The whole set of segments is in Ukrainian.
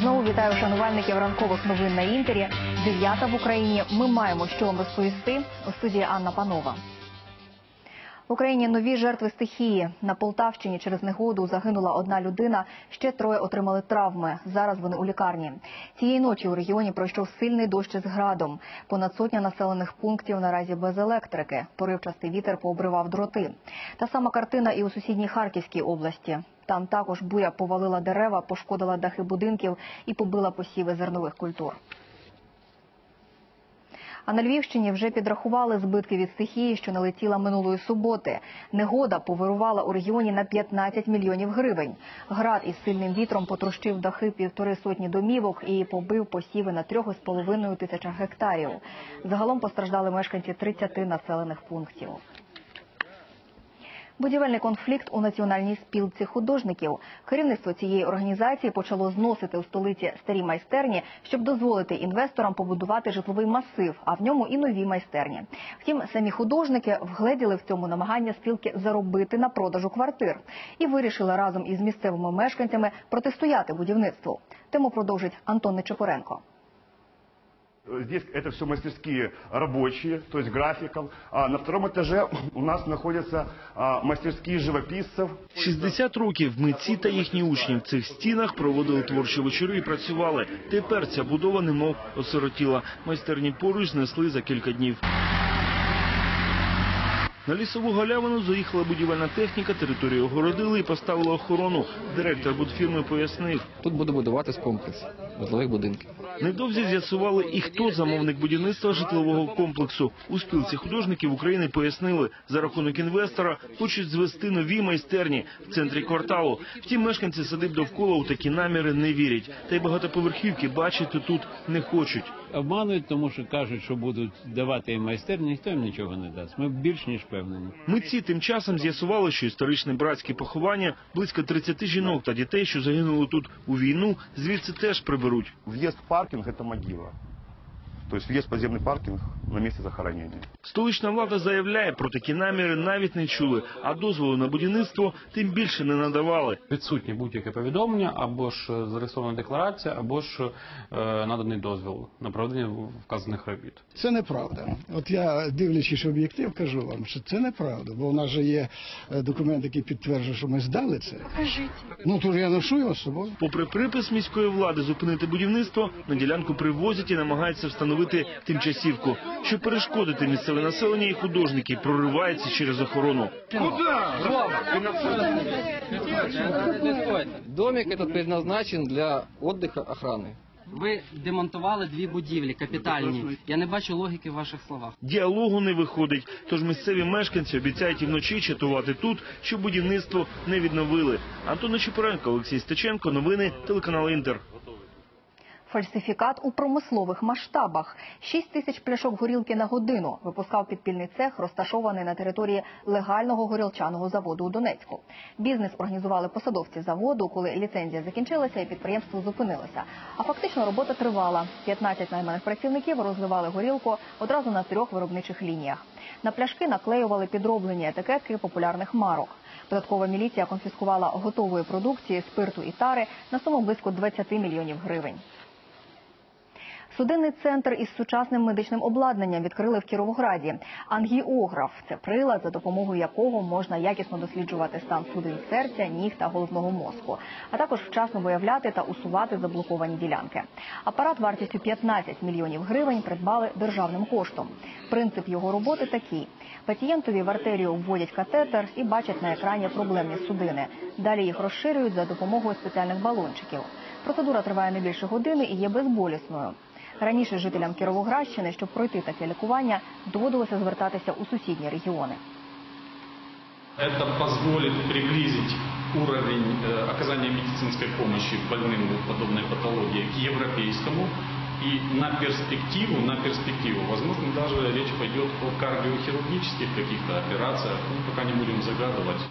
Знову вітаю шанувальників ранкових новин на інтері. Дев'ята в Україні. Ми маємо що вам розповісти. У студії Анна Панова. В Україні нові жертви стихії. На Полтавщині через негоду загинула одна людина. Ще троє отримали травми. Зараз вони у лікарні. Цієї ночі у регіоні пройшов сильний дощ із градом. Понад сотня населених пунктів наразі без електрики. Поривчастий вітер пообривав дроти. Та сама картина і у сусідній Харківській області. Там також буря повалила дерева, пошкодила дахи будинків і побила посіви зернових культур. А на Львівщині вже підрахували збитки від стихії, що налетіла минулої суботи. Негода повирувала у регіоні на 15 мільйонів гривень. Град із сильним вітром потрощив дахи півтори сотні домівок і побив посіви на трьох із половиною тисячах гектарів. Загалом постраждали мешканці 30 населених пунктів. Будівельний конфлікт у національній спілці художників. Керівництво цієї організації почало зносити у столиці старі майстерні, щоб дозволити інвесторам побудувати житловий масив, а в ньому і нові майстерні. Втім, самі художники вгледіли в цьому намагання спілки заробити на продажу квартир і вирішили разом із місцевими мешканцями протистояти будівництву. Тему продовжить Антон Нечепоренко. Здесь это все мастерские рабочие, то есть графиков. А на втором этаже у нас находятся а, мастерские живописцев. 60 років митці та їхні учні в цих стінах проводили творчі вечори і працювали. Тепер ця будова немов осиротіла. Майстерні поруч знесли за кілька днів. На лісову галявину заїхала будівельна техніка, територію огородили і поставили охорону. Директор будфірми пояснив. Тут буде будуватись комплекс житлових будинків. Невдовзі з'ясували і хто замовник будівництва житлового комплексу. У спілці художників України пояснили, за рахунок інвестора хочуть звести нові майстерні в центрі кварталу. Втім, мешканці садиб довкола у такі наміри не вірять. Та й багатоповерхівки бачити тут не хочуть. Обманують, тому що кажуть, що будуть давати їм майстерні, ніхто їм нічого не дасть. Ми більш ніж впевнені. Митці тим часом з'ясували, що історичне братське поховання близько 30 жінок та дітей, що загинули тут у війну, звідси теж приберуть. Въезд в паркинг – это могила. То есть въезд в подземный паркинг на месте захоронения. Столична влада заявляє, про такі наміри навіть не чули, а дозволу на будівництво тим більше не надавали. відсутнє будь-яке повідомлення, або ж зареєстрована декларація, або ж е, наданий дозвіл на проведення вказаних робіт. Це неправда. От я, дивлячись об'єктив, кажу вам, що це неправда, бо у нас же є е, документ, який підтверджує, що ми здали це. Ну, то ж я ношу його з собою. Попри припис міської влади зупинити будівництво, на ділянку привозять і намагаються встановити тимчасівку Щоб перешкодити місцеве населення і художники прориваються через охорону. Домик этот предназначен для отдыха охраны. Ви демонтували дві будівлі капітальні. Я не бачу логіки в ваших словах. Діалогу не виходить, тож місцеві мешканці обіцяють і вночі чатувати тут, щоб будівництво не відновили. Антон Нечипоренко, Олексій Стеченко, новини, телеканал Інтер. Фальсифікат у промислових масштабах. 6 тисяч пляшок горілки на годину випускав підпільний цех, розташований на території легального горілчаного заводу у Донецьку. Бізнес організували посадовці заводу, коли ліцензія закінчилася і підприємство зупинилося. А фактично робота тривала. 15 найманих працівників розливали горілку одразу на трьох виробничих лініях. На пляшки наклеювали підроблені етикетки популярних марок. Податкова міліція конфіскувала готової продукції, спирту і тари на суму близько 20 мільйонів гривень. Судинний центр із сучасним медичним обладнанням відкрили в Кіровограді. Ангіограф це прилад, за допомогою якого можна якісно досліджувати стан судин серця, ніг та головного мозку, а також вчасно виявляти та усувати заблоковані ділянки. Апарат вартістю 15 мільйонів гривень придбали державним коштом. Принцип його роботи такий: пацієнтові в артерію вводять катетер і бачать на екрані проблемні судини. Далі їх розширюють за допомогою спеціальних балончиків. Процедура триває не більше години і є безболісною. Раніше жителям Кіровоградщини, щоб пройти таке лікування, доводилося звертатися у сусідні регіони. Это позволит приблизить уровень э, оказания медицинской помощи больным подобной патологии к европейскому. И на перспективу, на перспективу, возможно, даже речь пойдет о кардиохирургических каких-то операциях, ну, пока не будем загадывать.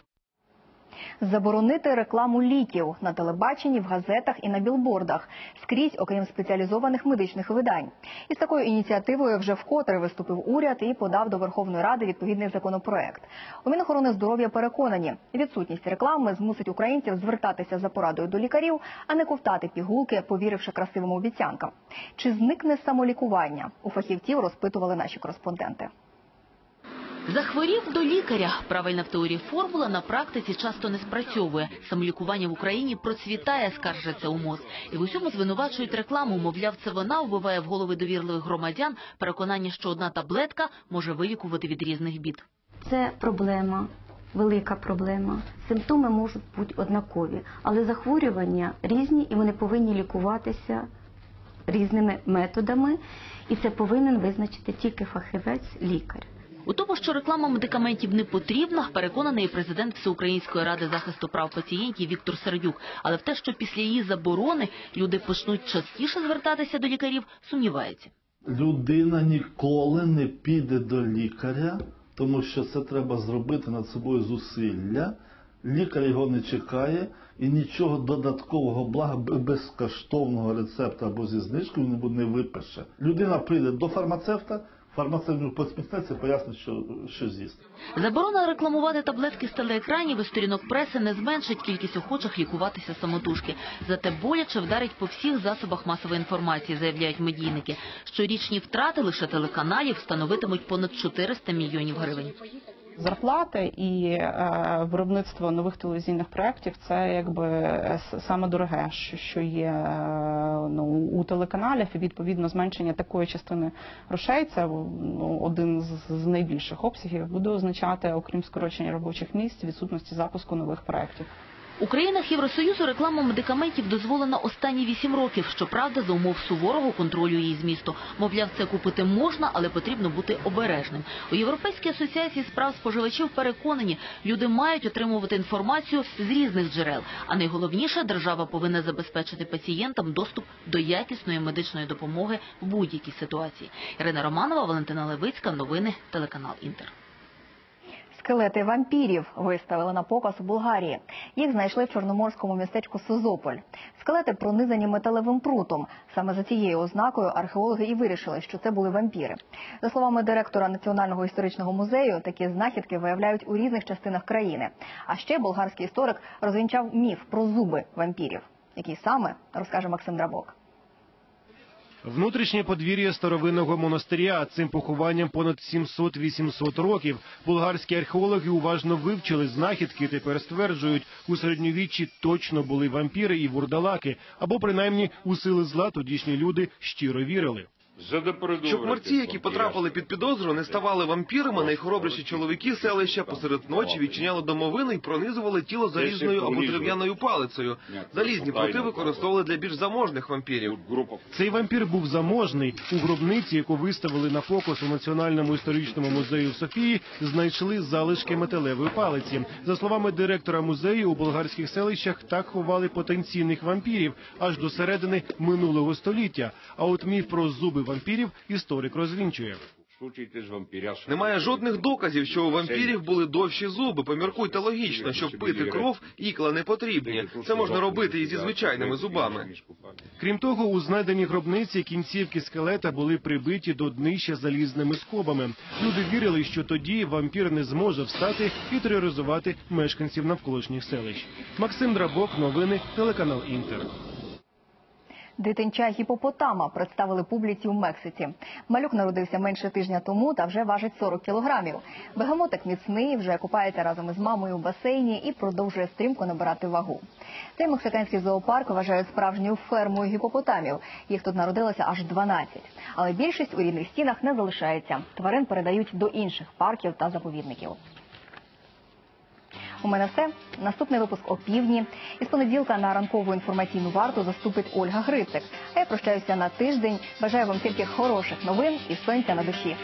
Заборонити рекламу ліків на телебаченні, в газетах і на білбордах скрізь, окрім спеціалізованих медичних видань. Із такою ініціативою вже вкотре виступив уряд і подав до Верховної Ради відповідний законопроект. У Мінохорони здоров'я переконані, відсутність реклами змусить українців звертатися за порадою до лікарів, а не ковтати пігулки, повіривши красивим обіцянкам. Чи зникне самолікування? У фахівців розпитували наші кореспонденти. Захворів до лікаря. Правильна в теорії формула на практиці часто не спрацьовує. Самолікування в Україні процвітає, скаржаться у МОЗ. І в усьому звинувачують рекламу. Мовляв, це вона вбиває в голови довірливих громадян переконання, що одна таблетка може вилікувати від різних бід. Це проблема, велика проблема. Симптоми можуть бути однакові, але захворювання різні і вони повинні лікуватися різними методами, і це повинен визначити тільки фахівець лікар. У тому, що реклама медикаментів не потрібна, переконаний президент Всеукраїнської ради захисту прав пацієнтів Віктор Сердюк. Але в те, що після її заборони люди почнуть частіше звертатися до лікарів, сумнівається. людина ніколи не піде до лікаря, тому що це треба зробити над собою зусилля. Лікар його не чекає і нічого додаткового блага безкоштовного рецепта або зі знижкою не випише. Людина прийде до фармацевта, фармацевт йому посміхнеться, пояснить, що, що з'їсти. Заборона рекламувати таблетки з телеекранів і сторінок преси не зменшить кількість охочих лікуватися самотужки. Зате боляче вдарить по всіх засобах масової інформації, заявляють медійники. Щорічні втрати лише телеканалів становитимуть понад 400 мільйонів гривень. Зарплати і е, виробництво нових телевізійних проєктів це якби е, саме дороге, що, є е, ну, у телеканалів, і відповідно зменшення такої частини грошей. Це ну, один з найбільших обсягів буде означати, окрім скорочення робочих місць, відсутності запуску нових проєктів. У країнах Євросоюзу реклама медикаментів дозволена останні вісім років. Щоправда, за умов суворого контролю її змісту. Мовляв, це купити можна, але потрібно бути обережним. У Європейській асоціації справ споживачів переконані, люди мають отримувати інформацію з різних джерел. А найголовніше, держава повинна забезпечити пацієнтам доступ до якісної медичної допомоги в будь-якій ситуації. Ірина Романова, Валентина Левицька, новини, телеканал Інтер. Скелети вампірів виставили на показ у Болгарії. Їх знайшли в чорноморському містечку Созополь. Скелети пронизані металевим прутом. Саме за цією ознакою археологи і вирішили, що це були вампіри. За словами директора Національного історичного музею, такі знахідки виявляють у різних частинах країни. А ще болгарський історик розвінчав міф про зуби вампірів. Який саме розкаже Максим Драбок. Внутрішнє подвір'я старовинного монастиря цим похованням понад 700-800 років. Болгарські археологи уважно вивчили знахідки. Тепер стверджують, у середньовіччі точно були вампіри і вурдалаки, або принаймні у сили зла тодішні люди щиро вірили. Щоб мерці, які потрапили під підозру, не ставали вампірами, найхоробріші чоловіки селища посеред ночі відчиняли домовини і пронизували тіло залізною або дерев'яною палицею. Залізні плити використовували для більш заможних вампірів. Цей вампір був заможний. У гробниці, яку виставили на показ у Національному історичному музеї в Софії, знайшли залишки металевої палиці. За словами директора музею, у болгарських селищах так ховали потенційних вампірів аж до середини минулого століття. А от міф про зуби вампірів історик розвінчує. Немає жодних доказів, що у вампірів були довші зуби. Поміркуйте логічно, щоб пити кров, ікла не потрібні. Це можна робити і зі звичайними зубами. Крім того, у знайденій гробниці кінцівки скелета були прибиті до днища залізними скобами. Люди вірили, що тоді вампір не зможе встати і тероризувати мешканців навколишніх селищ. Максим Драбок, новини, телеканал Інтер. Дитинча гіпопотама представили публіці у Мексиці. Малюк народився менше тижня тому та вже важить 40 кілограмів. Бегемотик міцний, вже купається разом із мамою у басейні і продовжує стрімко набирати вагу. Цей мексиканський зоопарк вважають справжньою фермою гіпопотамів. Їх тут народилося аж 12. Але більшість у рідних стінах не залишається. Тварин передають до інших парків та заповідників. У мене все. Наступний випуск о півдні. Із понеділка на ранкову інформаційну варту заступить Ольга Грицик. А я прощаюся на тиждень. Бажаю вам тільки хороших новин і сонця на душі.